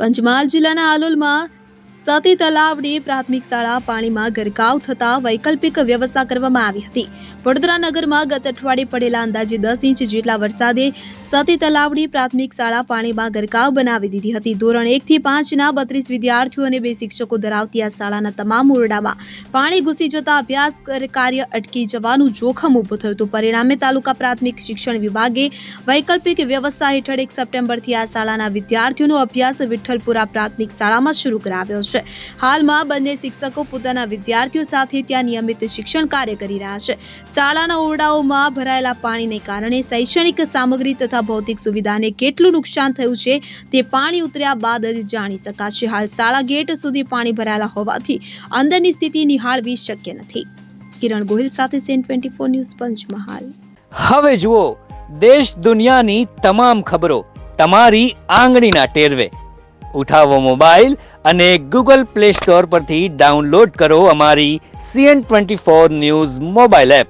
પંચમહાલ જિલ્લાના આલોલમાં સતી તલાવની પ્રાથમિક શાળા પાણીમાં ગરકાવ થતા વૈકલ્પિક વ્યવસ્થા કરવામાં આવી હતી. વડોદરા નગરમાં ગત અઠવાડિયે પડેલા અંદાજે દસ ઇંચ જેટલા વરસાદે સતી તલાવની પ્રાથમિક શાળા પાણીમાં ગરકાવ બનાવી દીધી હતી. ધોરણ એક થી પાંચના બત્રીસ વિદ્યાર્થીઓ અને બે શિક્ષકો ધરાવતી આ શાળાના તમામ ઓરડામાં પાણી ઘૂસી જતા અભ્યાસ કાર્ય અટકી જવાનું જોખમ ઊભું થયું હતું. પરિણામે તાલુકા પ્રાથમિક શિક્ષણ વિભાગે વૈકલ્પિક વ્યવસ્થા હેઠળ એક સપ્ટેમ્બરથી આ શાળાના વિદ્યાર્થીઓનો અભ્યાસ વિઠ્ઠલપુરા પ્રાથમિક શાળામાં શરૂ કરાવ્યો છે. હાલમાં બંને શિક્ષકો પોતાના વિદ્યાર્થીઓ સાથે ત્યાં નિયમિત શિક્ષણ કાર્ય કરી રહ્યા છે. શાળાના ઓરડાઓમાં ભરાયેલા પાણીને કારણે શૈક્ષણિક સામગ્રી તથા ભૌતિક સુવિધાને કેટલું નુકસાન થયું છે તે પાણી ઉતર્યા બાદ જ જાણી શકાશે. હાલ શાળા ગેટ સુધી પાણી ભરાયેલા હોવાથી અંદરની સ્થિતિ નિહાળવી શક્ય નથી. કિરણ ગોહિલ સાથે CN twenty four news Panchmahal. હવે જુઓ, દેશ દુનિયાની તમામ ખબરો તમારી આંગળીના ટેરવે. ઉઠાવો મોબાઈલ અને ગૂગલ પ્લે સ્ટોર પરથી ડાઉનલોડ કરો અમારી CN twenty four news mobile app.